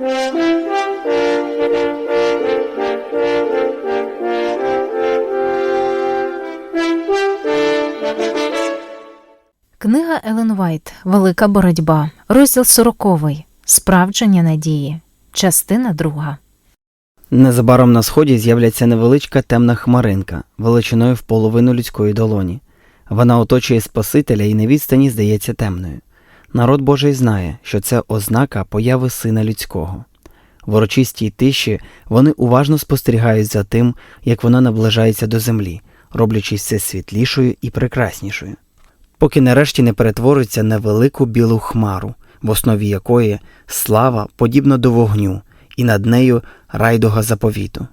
Книга Елен Вайт Велика боротьба. Розділ 40. Справдження надії. Частина 2. Незабаром на сході з'являться невеличка темна хмаринка, величиною в половину людської долоні. Вона оточує Спасителя і на відстані здається темною. Народ Божий знає, що це ознака появи Сина Людського. В урочистій тиші вони уважно спостерігають за тим, як вона наближається до землі, роблячись все світлішою і прекраснішою. Поки нарешті не перетвориться на велику білу хмару, в основі якої слава подібна до вогню, і над нею райдуга заповіту.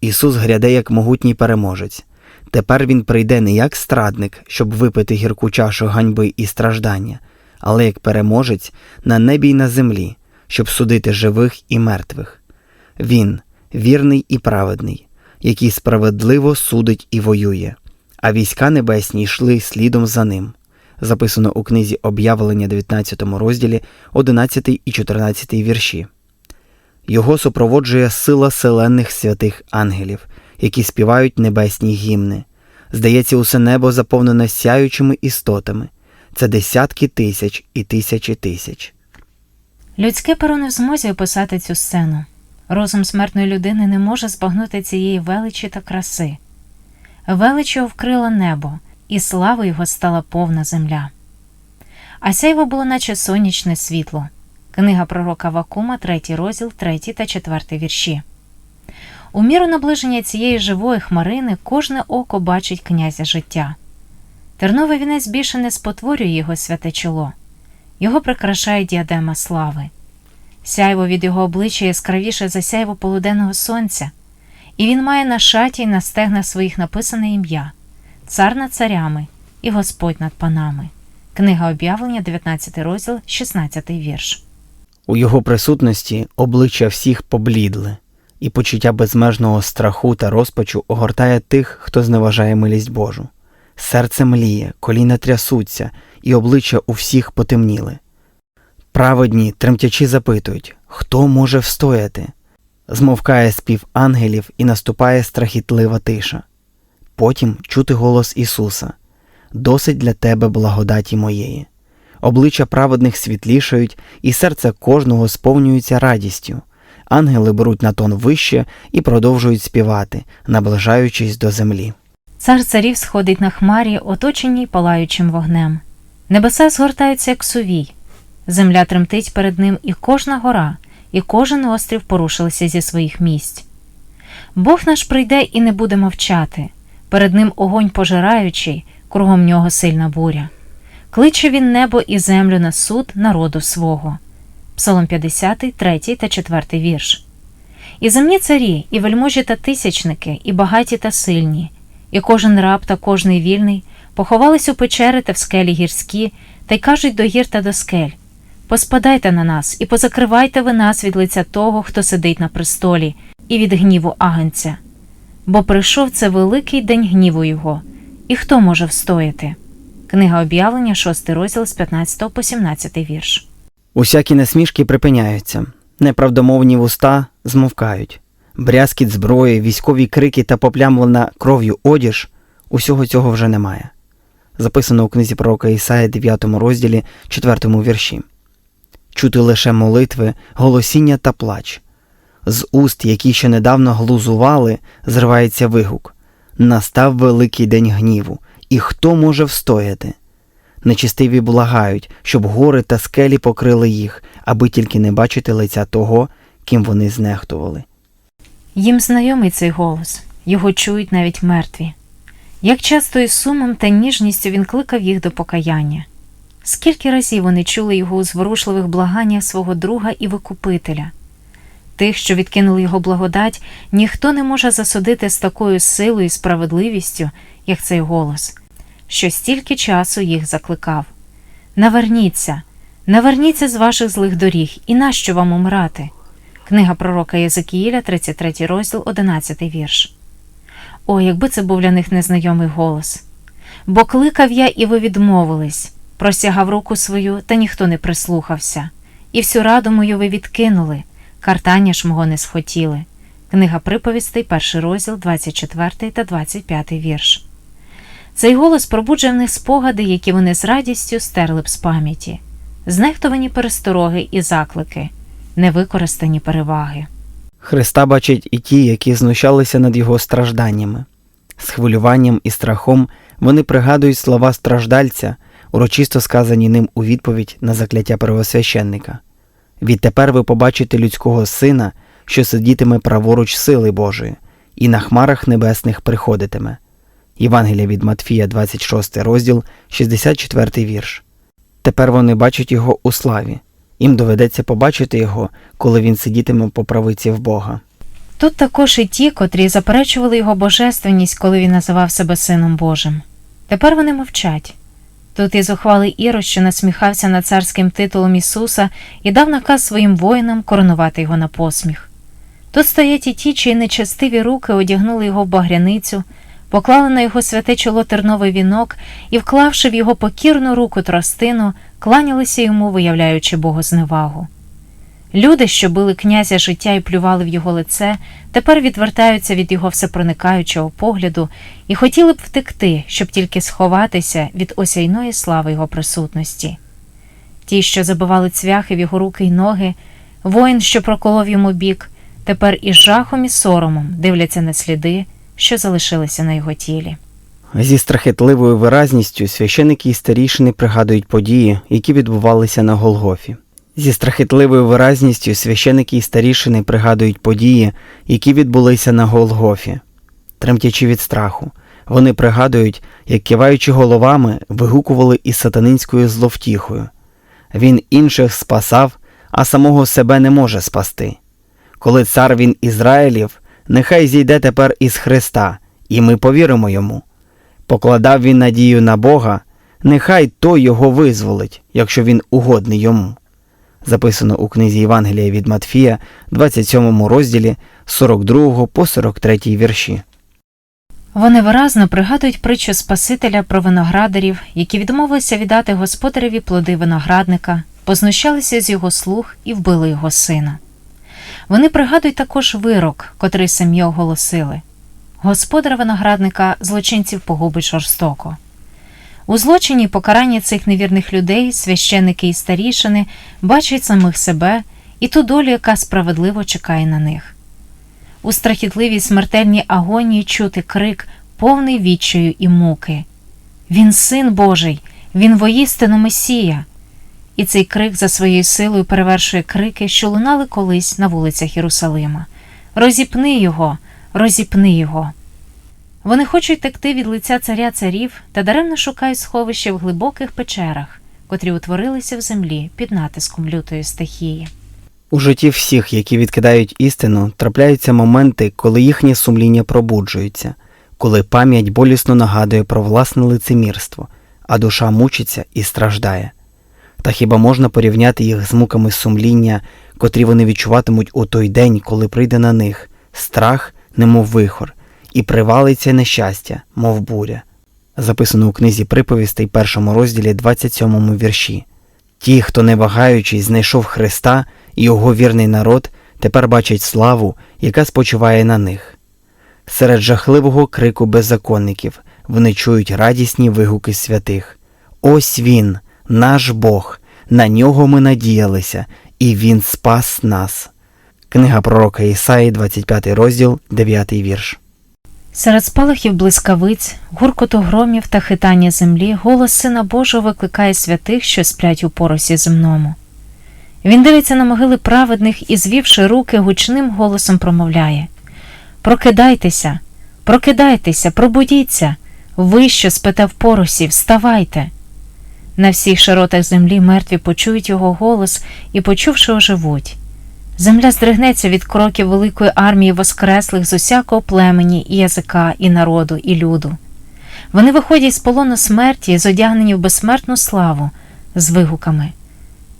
Ісус гряде як могутній переможець. Тепер Він прийде не як страдник, щоб випити гірку чашу ганьби і страждання, але як переможець на небі й на землі, щоб судити живих і мертвих. Він вірний і праведний, який справедливо судить і воює, а війська небесні йшли слідом за ним. Записано у книзі Об'явлення 19 розділі 11 і 14 вірші. Його супроводжує сила селенних святих ангелів, які співають небесні гімни. Здається, усе небо заповнене сяючими істотами. Це десятки тисяч і тисячі тисяч. Людське перо не в змозі описати цю сцену. Розум смертної людини не може збагнути цієї величі та краси. Величі вкрила небо, і слава його стала повна земля. А сяйво було, наче сонячне світло. Книга пророка Вакума, 3 розділ, 3 та 4 вірші. У міру наближення цієї живої хмарини кожне око бачить князя життя. Терновий вінець більше не спотворює його святе чоло, його прикрашає діадема слави. Сяйво від його обличчя яскравіше за сяйво полуденного сонця, і він має на шаті й на стегнах своїх написане ім'я Цар над царями і Господь над панами. Книга об'явлення, 19 розділ, 16 вірш. У його присутності обличчя всіх поблідли, і почуття безмежного страху та розпачу огортає тих, хто зневажає милість Божу. Серце мліє, коліна трясуться, і обличчя у всіх потемніли. Праведні, тремтячи, запитують, хто може встояти? Змовкає спів ангелів і наступає страхітлива тиша. Потім чути голос Ісуса Досить для тебе благодаті моєї. Обличчя праведних світлішають, і серце кожного сповнюється радістю. Ангели беруть на тон вище і продовжують співати, наближаючись до землі. Цар царів сходить на хмарі, оточеній палаючим вогнем. Небеса згортаються, як сувій. Земля тремтить перед ним, і кожна гора, і кожен острів порушилися зі своїх місць. Бог наш прийде і не буде мовчати. Перед ним огонь пожираючий, кругом нього сильна буря. Кличе він небо і землю на суд народу свого. Псалом 50, 3 та 4 вірш. І земні царі, і вельможі та тисячники, і багаті та сильні, і кожен раб та кожний вільний поховались у печери та в скелі гірські, та й кажуть до гір та до скель Поспадайте на нас і позакривайте ви нас від лиця того, хто сидить на престолі, і від гніву агенця. Бо прийшов це великий день гніву його, і хто може встояти? Книга об'явлення, 6 розділ з 15 по 17 вірш. Усякі насмішки припиняються, неправдомовні вуста змовкають. Брязкіт зброї, військові крики та поплямлена кров'ю одіж усього цього вже немає. Записано у книзі пророка Ісая, 9 розділі, 4 вірші. Чути лише молитви, голосіння та плач. З уст, які ще недавно глузували, зривається вигук. Настав великий день гніву, і хто може встояти? Нечистиві благають, щоб гори та скелі покрили їх, аби тільки не бачити лиця того, ким вони знехтували. Їм знайомий цей голос, його чують навіть мертві. Як часто із сумом та ніжністю він кликав їх до покаяння. Скільки разів вони чули його у зворушливих благаннях свого друга і викупителя. Тих, що відкинули його благодать, ніхто не може засудити з такою силою і справедливістю, як цей голос, що стільки часу їх закликав. Наверніться, наверніться з ваших злих доріг, і нащо вам умирати? Книга пророка Єзекіїля, 33 розділ, 11 вірш. О, якби це був для них незнайомий голос. Бо кликав я, і ви відмовились, простягав руку свою, та ніхто не прислухався, і всю раду мою ви відкинули, картання ж мого не схотіли. Книга приповістей, перший розділ, 24 та 25 вірш. Цей голос пробуджує в них спогади, які вони з радістю стерли б з пам'яті, знехтовані перестороги і заклики, невикористані переваги. Христа бачать і ті, які знущалися над його стражданнями. З хвилюванням і страхом вони пригадують слова страждальця, урочисто сказані ним у відповідь на закляття первосвященника. Відтепер ви побачите людського сина, що сидітиме праворуч сили Божої, і на хмарах небесних приходитиме. Євангелія від Матфія, 26 розділ, 64 вірш. Тепер вони бачать його у славі. Їм доведеться побачити його, коли він сидітиме по правиці в Бога. Тут також і ті, котрі заперечували його божественність, коли він називав себе Сином Божим. Тепер вони мовчать. Тут і зухвалий Ірод, що насміхався над царським титулом Ісуса і дав наказ своїм воїнам коронувати його на посміх. Тут стоять і ті, чиї нечестиві руки одягнули його в багряницю, поклали на його святе чоло терновий вінок і, вклавши в його покірну руку тростину, кланялися йому, виявляючи богозневагу. Люди, що били князя життя і плювали в його лице, тепер відвертаються від його всепроникаючого погляду і хотіли б втекти, щоб тільки сховатися від осяйної слави його присутності. Ті, що забивали цвяхи в його руки й ноги, воїн, що проколов йому бік, тепер із жахом і соромом дивляться на сліди, що залишилися на його тілі. Зі страхітливою виразністю священики і старішини пригадують події, які відбувалися на Голгофі. Зі страхітливою виразністю священики і старішини пригадують події, які відбулися на Голгофі. Тремтячи від страху, вони пригадують, як киваючи головами, вигукували із сатанинською зловтіхою. Він інших спасав, а самого себе не може спасти. Коли цар він Ізраїлів, нехай зійде тепер із Христа, і ми повіримо йому. Покладав він надію на Бога, нехай той його визволить, якщо він угодний йому. Записано у книзі Євангелія від Матфія, 27 розділі 42 по 43 вірші. Вони виразно пригадують притчу Спасителя про виноградарів, які відмовилися віддати господареві плоди виноградника, познущалися з його слуг і вбили його сина. Вони пригадують також вирок, котрий самі оголосили Господар виноградника злочинців погубить жорстоко. У злочині й покаранні цих невірних людей священики і старішини бачать самих себе і ту долю, яка справедливо чекає на них. У страхітливій смертельній агонії чути крик, повний відчаю і муки. Він син Божий, він воїстину Месія. І цей крик за своєю силою перевершує крики, що лунали колись на вулицях Єрусалима. Розіпни його, розіпни його. Вони хочуть текти від лиця царя царів та даремно шукають сховище в глибоких печерах, котрі утворилися в землі під натиском лютої стихії. У житті всіх, які відкидають істину, трапляються моменти, коли їхнє сумління пробуджується, коли пам'ять болісно нагадує про власне лицемірство, а душа мучиться і страждає. Та хіба можна порівняти їх з муками сумління, котрі вони відчуватимуть у той день, коли прийде на них страх, немов вихор, і привалиться нещастя, мов буря. Записано у книзі приповістей, першому розділі 27 вірші. Ті, хто не вагаючись, знайшов Христа і його вірний народ, тепер бачать славу, яка спочиває на них. Серед жахливого крику беззаконників вони чують радісні вигуки святих. Ось він, наш Бог, на нього ми надіялися, і Він спас нас. Книга пророка Ісаї, 25 розділ, 9 вірш. Серед спалахів блискавиць, гуркоту громів та хитання землі голос Сина Божого викликає святих, що сплять у поросі земному. Він дивиться на могили праведних і, звівши руки, гучним голосом промовляє Прокидайтеся, прокидайтеся, пробудіться, ви, що спите в поросі, вставайте. На всіх широтах землі мертві почують його голос і, почувши, оживуть. Земля здригнеться від кроків великої армії воскреслих з усякого племені, і язика, і народу, і люду. Вони виходять з полону смерті, зодягнені в безсмертну славу, з вигуками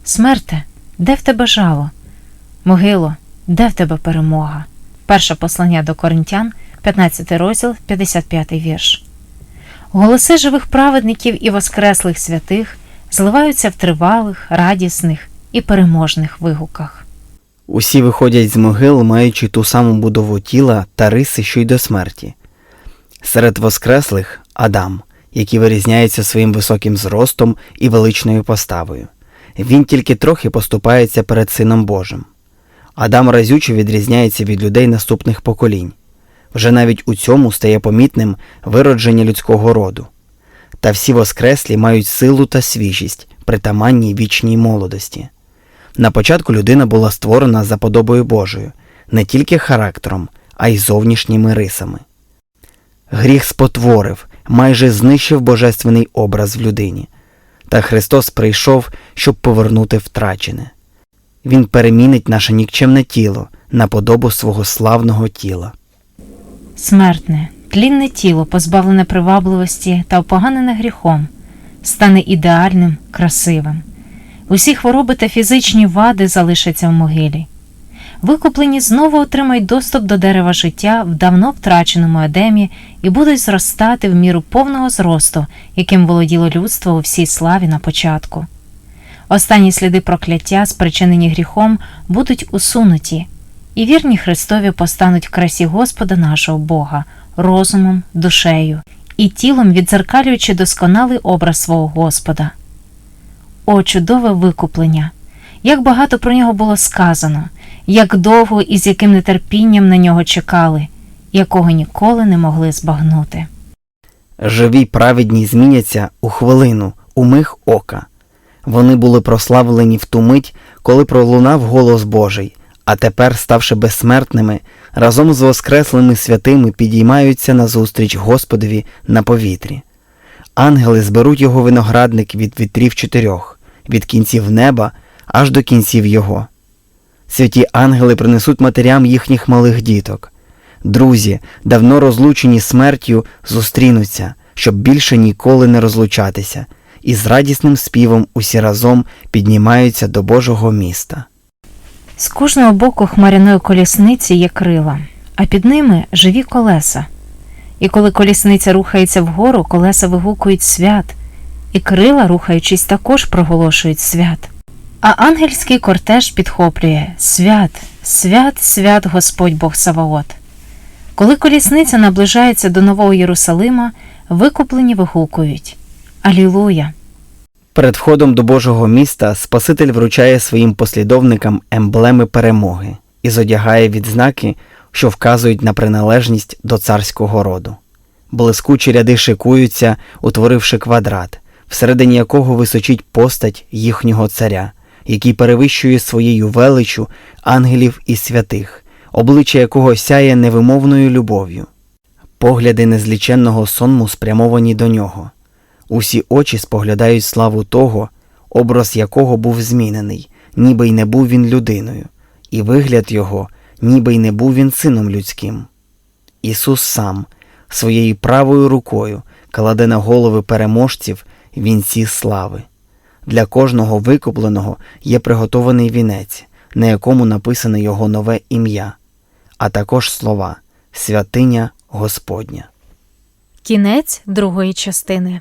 Смерте, де в тебе жало? Могило, де в тебе перемога? Перше послання до Коринтян, 15 розділ, 55 вірш. Голоси живих праведників і воскреслих святих зливаються в тривалих, радісних і переможних вигуках. Усі виходять з могил, маючи ту саму будову тіла та риси, що й до смерті. Серед воскреслих Адам, який вирізняється своїм високим зростом і величною поставою. Він тільки трохи поступається перед Сином Божим. Адам разюче відрізняється від людей наступних поколінь. Вже навіть у цьому стає помітним виродження людського роду. Та всі воскреслі мають силу та свіжість, притаманні вічній молодості. На початку людина була створена за подобою Божою, не тільки характером, а й зовнішніми рисами. Гріх спотворив, майже знищив божественний образ в людині. Та Христос прийшов, щоб повернути втрачене. Він перемінить наше нікчемне тіло на подобу свого славного тіла. Смертне, тлінне тіло, позбавлене привабливості та опоганене гріхом, стане ідеальним, красивим. Усі хвороби та фізичні вади залишаться в могилі. Викуплені знову отримають доступ до дерева життя в давно втраченому Едемі і будуть зростати в міру повного зросту, яким володіло людство у всій славі на початку. Останні сліди прокляття, спричинені гріхом, будуть усунуті, і вірні Христові постануть в красі Господа нашого Бога, розумом, душею і тілом відзеркалюючи досконалий образ свого Господа. О, чудове викуплення! Як багато про нього було сказано, як довго і з яким нетерпінням на нього чекали, якого ніколи не могли збагнути. Живі праведні зміняться у хвилину, у миг ока. Вони були прославлені в ту мить, коли пролунав голос Божий, а тепер, ставши безсмертними, разом з воскреслими святими підіймаються назустріч Господові на повітрі. Ангели зберуть його виноградник від вітрів чотирьох, від кінців неба аж до кінців його. Святі ангели принесуть матерям їхніх малих діток. Друзі, давно розлучені смертю, зустрінуться, щоб більше ніколи не розлучатися, і з радісним співом усі разом піднімаються до Божого міста. З кожного боку хмаряної колісниці є крила, а під ними живі колеса. І коли колісниця рухається вгору, колеса вигукують свят, і крила, рухаючись, також проголошують свят. А ангельський кортеж підхоплює свят, свят, свят Господь Бог Саваот. Коли колісниця наближається до Нового Єрусалима, викуплені вигукують Алілуя! Перед входом до Божого міста Спаситель вручає своїм послідовникам емблеми перемоги і зодягає відзнаки, що вказують на приналежність до царського роду. Блискучі ряди шикуються, утворивши квадрат, всередині якого височить постать їхнього царя, який перевищує своєю величу ангелів і святих, обличчя якого сяє невимовною любов'ю. Погляди незліченного сонму спрямовані до нього. Усі очі споглядають славу того, образ якого був змінений, ніби й не був він людиною, і вигляд його, ніби й не був він сином людським. Ісус сам своєю правою рукою кладе на голови переможців вінці слави. Для кожного викупленого є приготований вінець, на якому написане його нове ім'я, а також слова Святиня Господня. Кінець другої частини.